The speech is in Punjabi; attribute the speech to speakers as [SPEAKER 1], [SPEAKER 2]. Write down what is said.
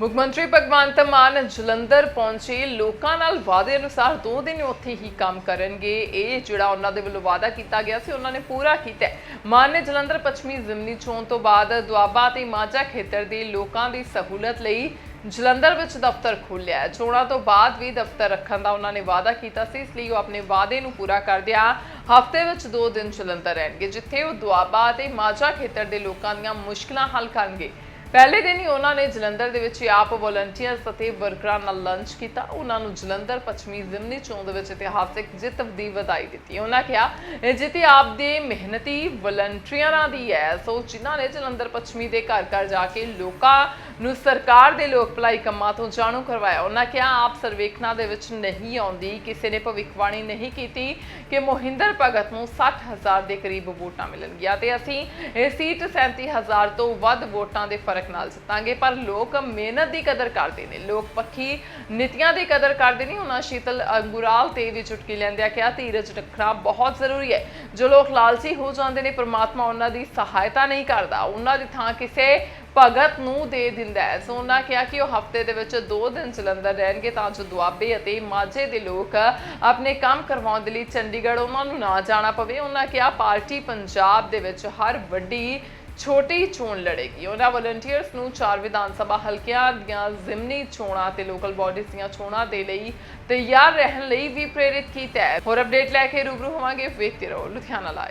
[SPEAKER 1] ਮੁੱਖ ਮੰਤਰੀ ਭਗਵੰਤ ਮਾਨ ਜਲੰਧਰ ਪਹੁੰਚੇ। ਲੋਕਾਂ ਨਾਲ ਵਾਅਦੇ ਅਨੁਸਾਰ ਦੋ ਦਿਨ ਉੱਥੇ ਹੀ ਕੰਮ ਕਰਨਗੇ। ਇਹ ਜਿਹੜਾ ਉਹਨਾਂ ਦੇ ਵੱਲੋਂ ਵਾਅਦਾ ਕੀਤਾ ਗਿਆ ਸੀ, ਉਹਨਾਂ ਨੇ ਪੂਰਾ ਕੀਤਾ ਮਾਨ ਨੇ ਜਲੰਧਰ ਪੱਛਮੀ ਜ਼ਿਮਨੀ ਚੋਣ ਤੋਂ ਬਾਅਦ ਦੁਆਬਾ ਤੇ ਮਾਝਾ ਖੇਤਰ ਦੇ ਲੋਕਾਂ ਦੀ ਸਹੂਲਤ ਲਈ ਜਲੰਧਰ ਵਿੱਚ ਦਫ਼ਤਰ ਖੋਲ੍ਹਿਆ ਚੋਣਾਂ ਤੋਂ ਬਾਅਦ ਵੀ ਦਫ਼ਤਰ ਰੱਖਣ ਦਾ ਉਹਨਾਂ ਨੇ ਵਾਅਦਾ ਕੀਤਾ ਸੀ, ਇਸ ਲਈ ਉਹ ਆਪਣੇ ਵਾਅਦੇ ਨੂੰ ਪੂਰਾ ਕਰਦਿਆਂ ਹਫ਼ਤੇ ਵਿੱਚ ਦੋ ਦਿਨ ਜਲੰਧਰ ਰਹਿਣਗੇ, ਜਿੱਥੇ ਉਹ ਦੁਆਬਾ ਤੇ ਮਾਝਾ ਖੇਤਰ ਦੇ ਲੋਕਾਂ ਦੀਆਂ ਮੁਸ਼ਕਲਾਂ ਹੱਲ ਕਰਨਗੇ। ਪਹਿਲੇ ਦਿਨ ਹੀ ਉਹਨਾਂ ਨੇ ਜਲੰਧਰ ਦੇ ਵਿੱਚ ਆਪ ਵਲੰਟੀਅਰਸ ਅਤੇ ਵਰਕਰਾਂ ਨਾਲ ਲੰਚ ਕੀਤਾ। ਉਹਨਾਂ ਨੂੰ ਜਲੰਧਰ ਪੱਛਮੀ ਜ਼ਿਮਨੀ ਚੋਣ ਦੇ ਵਿੱਚ ਇਤਿਹਾਸਿਕ ਜਿੱਤ ਦੀ ਵਧਾਈ ਦਿੱਤੀ। ਉਹਨਾਂ ਕਿਹਾ, ਇਹ ਜਿੱਤ ਆਪ ਦੇ ਮਿਹਨਤੀ ਵਲੰਟੀਅਰਾਂ ਦੀ ਹੈ। ਸੋ ਜਿਨ੍ਹਾਂ ਨੇ ਜਲੰਧਰ ਪੱਛਮੀ ਦੇ ਘਰ ਘਰ ਜਾ ਕੇ ਲੋਕਾਂ ਨੂੰ ਸਰਕਾਰ ਦੇ ਲੋਕ ਭਲਾਈ ਕੰਮਾਂ ਤੋਂ ਜਾਣੂ ਕਰਵਾਇਆ। ਉਹਨਾਂ ਕਿਹਾ, ਆਪ ਸਰਵੇਖਣਾ ਦੇ ਵਿੱਚ ਨਹੀਂ ਆਉਂਦੀ, ਕਿਸੇ ਨੇ ਭਵਿੱਖਬਾਣੀ ਨਹੀਂ ਕੀਤੀ ਕਿ ਮੋਹਿੰਦਰ ਭਗਤ ਨੂੰ 60000 ਦੇ ਕਰੀਬ ਵੋਟਾਂ ਮਿਲਣਗੀਆਂ ਤੇ ਅਸੀਂ ਇਹ ਸੀਟ 37000 ਤੋਂ ਵੱਧ ਵੋਟਾਂ ਦੇ ਫ਼ਰਕ ਨਾਲ ਜਿੱਤਾਂਗੇ। ਪਰ ਲੋਕ ਮਿਹਨਤ ਦੀ ਕਦਰ ਕਰਦੇ ਨੇ। ਲੋਕ ਪੱਖੀ ਨੀਤੀਆਂ ਦੀ ਕਦਰ ਕਰਦੇ ਨਹੀਂ ਉਹਨਾਂ ਸ਼ੀਤਲ ਅੰਗੁਰਾਲ ਤੇ ਵੀ ਚੁਟਕੀ ਲੈਂਦਿਆਂ ਕਿਹਾ, ਧੀਰਜ ਰੱਖਣਾ ਬਹੁਤ ਜ਼ਰੂਰੀ ਹੈ। ਜੋ ਲੋਕ ਲਾਲਚੀ ਹੋ ਜਾਂਦੇ ਨੇ, ਪ੍ਰਮਾਤਮਾ ਉਹਨਾਂ ਦੀ ਸਹਾਇਤਾ ਨਹੀਂ ਕਰਦਾ। ਉਹਨਾਂ ਦੀ ਥਾਂ ਕਿਸੇ ਭਗਤ ਨੂੰ ਦੇ ਦਿੰਦਾ ਹੈ। ਸੋ ਉਹਨਾਂ ਕਿਹਾ ਕਿ ਉਹ ਹਫ਼ਤੇ ਦੇ ਵਿੱਚ ਦੋ ਦਿਨ ਜਲੰਧਰ ਰਹਿਣਗੇ, ਤਾਂ ਜੋ ਦੁਆਬੇ ਅਤੇ ਮਾਝੇ ਦੇ ਲੋਕ ਆਪਣੇ ਕੰਮ ਕਰਵਾਉਣ ਦੇ ਲਈ ਚੰਡੀਗੜ੍ਹ ਉਹਨਾਂ ਨੂੰ ਨਾ ਜਾਣਾ ਪਵੇ। ਉਹਨਾਂ ਕਿਹਾ, ਪਾਰਟੀ ਪੰਜਾਬ ਦੇ ਵਿੱਚ ਹਰ ਵੱਡੀ ਛੋਟੀ ਚੋਣ ਲੜੇਗੀ। ਉਹਨਾਂ ਵਲੰਟੀਅਰਸ ਨੂੰ ਚਾਰ ਵਿਧਾਨ ਸਭਾ ਹਲਕਿਆਂ ਦੀਆਂ ਜ਼ਿਮਨੀ ਚੋਣਾਂ ਤੇ ਲੋਕਲ ਬਾਡੀਜ਼ ਦੀਆਂ ਚੋਣਾਂ ਦੇ ਲਈ ਤਿਆਰ ਰਹਿਣ ਲਈ ਵੀ ਪ੍ਰੇਰਿਤ ਕੀਤਾ ਹੈ। ਹੋਰ ਅਪਡੇਟ ਲੈ ਕੇ ਰੂਬਰੂ ਹੋਵਾਂਗੇ ਵੇਖਦੇ ਰਹੋ ਲੁਧਿਆਣਾ ਲਾਈਵ